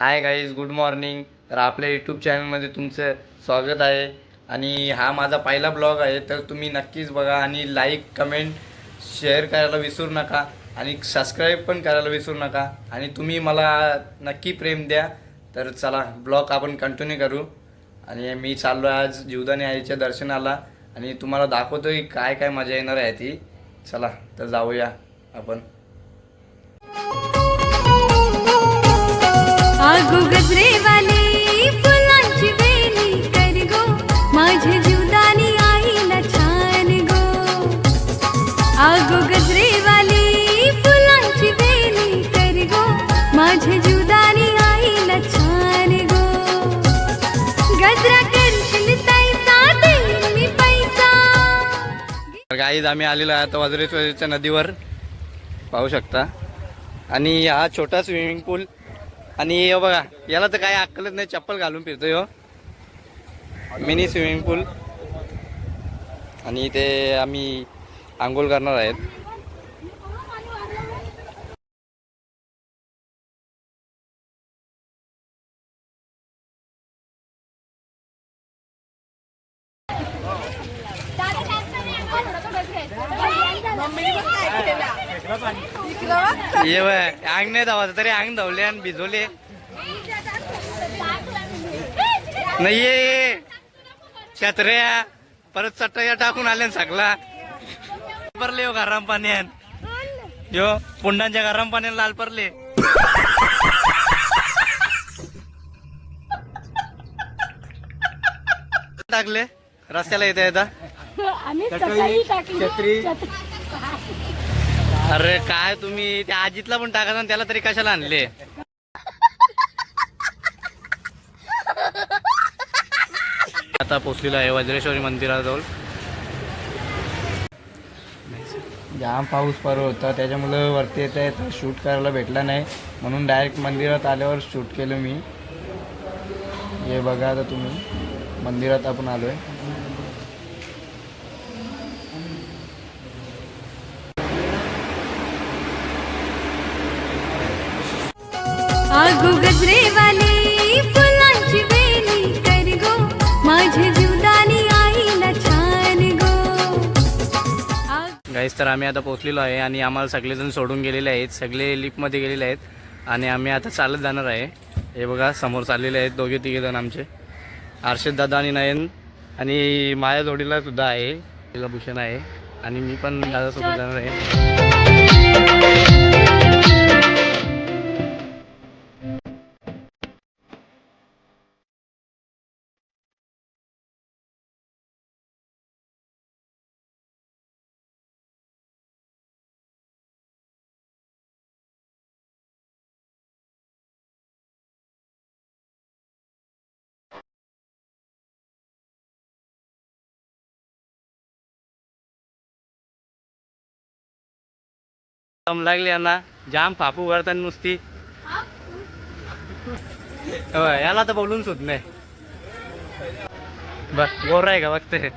Hi guys good morning तर आपल्या YouTube चॅनलमध्ये तुमचं स्वागत आहे. आणि हा माझा पहिला ब्लॉग आहे तर तुम्ही नक्कीच बघा आणि लाईक कमेंट शेअर करायला विसरू नका. आणि सबस्क्राईब पण करायला विसरू नका. आणि तुम्ही मला नक्की प्रेम द्या. तर चला ब्लॉग आपण कंटिन्यू करू. आणि मी चाललो आहे आज जीवदानी आईच्या दर्शनाला. आणि तुम्हाला दाखवतो की काय काय मजा येणार आहे ती. चला तर जाऊया आपण. आगो गजरेवाली फुलांची वेली कर गो. माझ्या जीवदानी आईला छान गो. आगो गजरेवाली फुलांची वेली कर गो. माझ्या जीवदानी आईला छान गो. गजरा करशील तैसा देईन मी पैसा. गाईज आम्ही आलेलो आहे आता वज्रेश्वरीच्या नदीवर. पाहू शकता. आणि हा छोटा स्विमिंग पूल आणि हे बघा याला तर काही अक्कलच नाही चप्पल घालून फिरतोय हो मिनी स्विमिंग पूल आणि इथे आम्ही आंघोळ करणार आहेत ये अंग नाही धावायचं तरी अंग धावले आणि भिजवले. नाही ये, छत्र्या परत चटया टाकून आले सगळा परले हो गरम पाण्यात यो पुंडांच्या गरम पाण्यात लाल परले. टाकले? रस्त्याला येता येता. अरे काय तुम्ही त्या अजितला पण टाका ना त्याला तरी कशाला आणले? आता पोचलेला आहे वज्रेश्वरी मंदिराजवळ. जाम पाऊस पर होता त्याच्यामुळं वरती येता येता शूट करायला भेटला नाही. म्हणून डायरेक्ट मंदिरात आल्यावर शूट केलं मी. हे बघा आता तुम्ही मंदिरात आपण आलोय. गजरेवाली फुलांची वेली कर गो. जीवदानी आईला छान गो. गाईस तर आम्ही आता पोचलेलो आहे आणि आम्हाला सगळेजण सोडून गेलेले आहेत. सगळे लिफ्टमध्ये गेलेले आहेत आणि आम्ही आता चालत जाणार आहे. हे बघा समोर चाललेले आहेत दोघे तिघे जण आमचे. हर्षद दादा आणि नयन आणि माझ्या जोडीला सुद्धा आहे. तिला भूषण आहे. आणि मी पण दादासोबत जाणार आहे. दम लागली यांना. जाम फापू वरतात नुसती. होय, याला तर बोलून सुट नाही. बस गोर आहे का? बघते.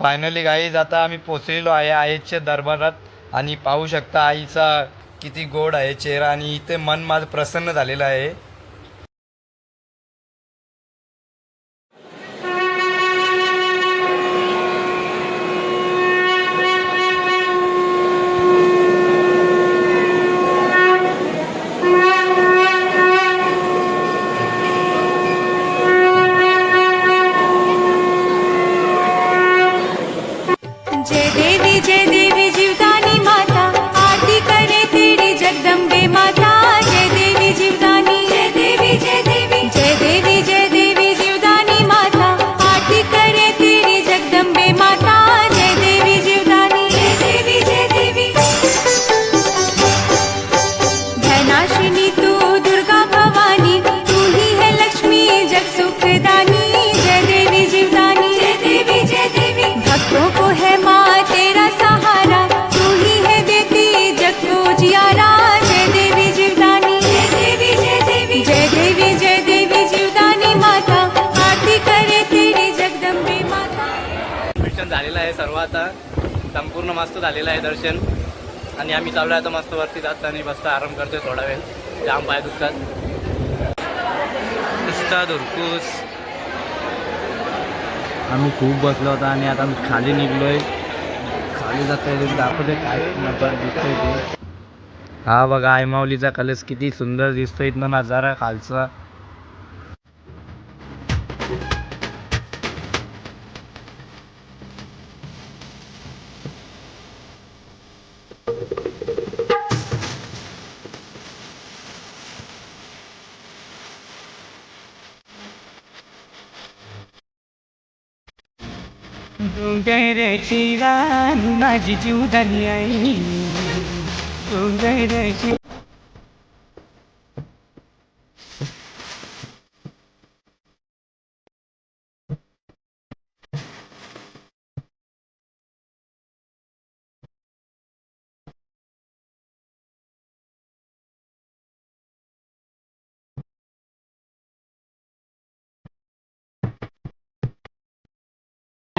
फायनली गाईज आता आम्ही पोचलेलो आहे आईच्या दरबारात. आणि पाहू शकता आईचा किती गोड आहे चेहरा आणि इथे मन माझं प्रसन्न झालेलं आहे. বাতাস आता संपूर्ण मस्त झालेलं आहे दर्शन. आणि आम्ही चाललो आता मस्त वरती जात आणि मस्त आराम करतोय थोडा वेळ. जाम पाय दुखतात. नुसता आम्ही खूप बसलो होता आणि आता आम्ही खाली निघलोय. खाली जातोय दाखवते काय नंबर दिसतोय हा बघा आयमावलीचा कलश किती सुंदर दिसतोय. इथनं नजारा खालचा. माझी जीवदानी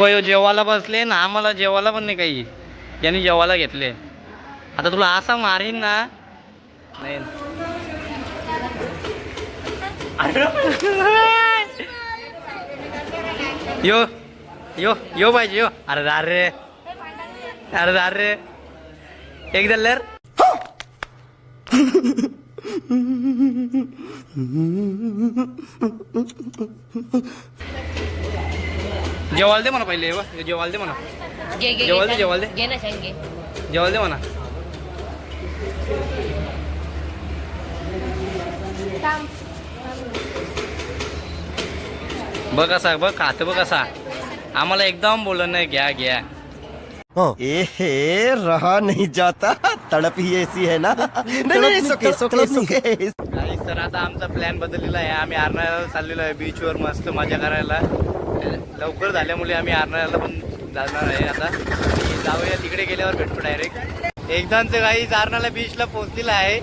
पयो जेवायला बसले ना आम्हाला जेवायला पण नाही काही. यांनी जेवायला घेतले. आता तुला असा मारीन ना. नाही. यो यो यो पाहिजे यो. अरे अरे रे अरे. एकदा रे एक दल्लर जेवायला दे म्हणा पहिले व. जेवायला दे म्हणा. घे घे जेवायला दे, जेवायला दे. घे ना सांग घे. जेवायला दे म्हणा. बघ कसा बघ खात बघ कसा आम्हाला एकदम बोलत नाही घ्या घ्या. एहे रहा नहीं जाता. तड़प ही ऐसी है ना. नहीं नहीं सुके सुके सुके काही तर आता आमचा प्लॅन बदललेला आहे. आम्ही आरणाळ्याला चाललेलो आहे बीचवर मस्त मजा करायला. लवकर झाल्यामुळे आम्ही आरनाळ्याला पण जाणार आहे आता. जाऊया तिकडे गेल्यावर भेटतो डायरेक्ट एकदाच काही आरणाला बीचला पोहोचलेला आहे.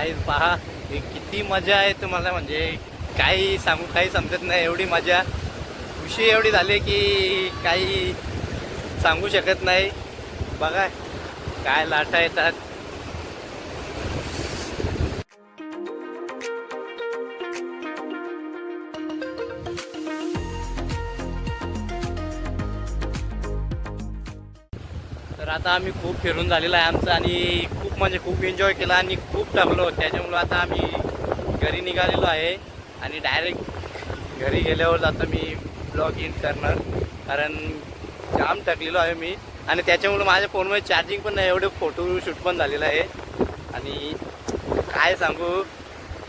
काही पहा. हे किती मजा आहे तुम्हाला. म्हणजे काही सांगू काही समजत नाही. एवढी मजा. खुशी एवढी झाली की काही सांगू शकत नाही. बघा काय लाटा येतात. तर आता आम्ही खूप फिरून झालेलो आहे आमचं आणि म्हणजे खूप एन्जॉय केला आणि खूप टाकलो त्याच्यामुळं आता आम्ही घरी निघालेलो आहे. आणि डायरेक्ट घरी गेल्यावर आता मी ब्लॉग इन करणार. कारण जाम टाकलेलो आहे मी. आणि त्याच्यामुळं माझ्या फोनमध्ये चार्जिंग पण नाही एवढे फोटो शूट पण झालेलं आहे. आणि काय सांगू?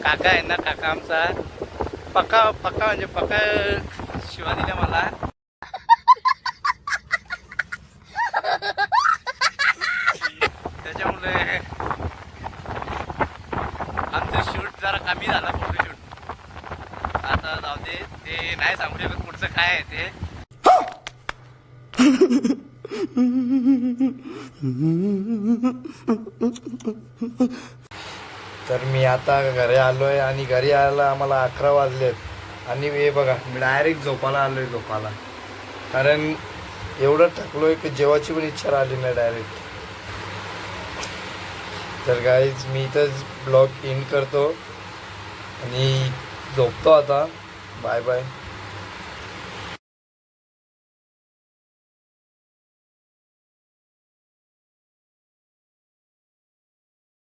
काका आहे ना काका आमचा. पक्का पक्का म्हणजे पक्का शिवा दिल्या मला त्याच्यामुळे आमचं शूट जरा कमी झाला फोटोशूट आता जाऊ दे ते नाही सांगू शकत पुढचं काय आहे ते. तर मी आता घरी आलोय आणि घरी आयला आम्हाला अकरा वाजलेत. आणि हे बघा मी डायरेक्ट झोपाला आलोय झोपाला कारण एवढं थकलोय की जेवायची पण इच्छा राहिली नाही डायरेक्ट तर गाईज मी इथंच ब्लॉग इन करतो. आणि झोपतो आता. Bye bye.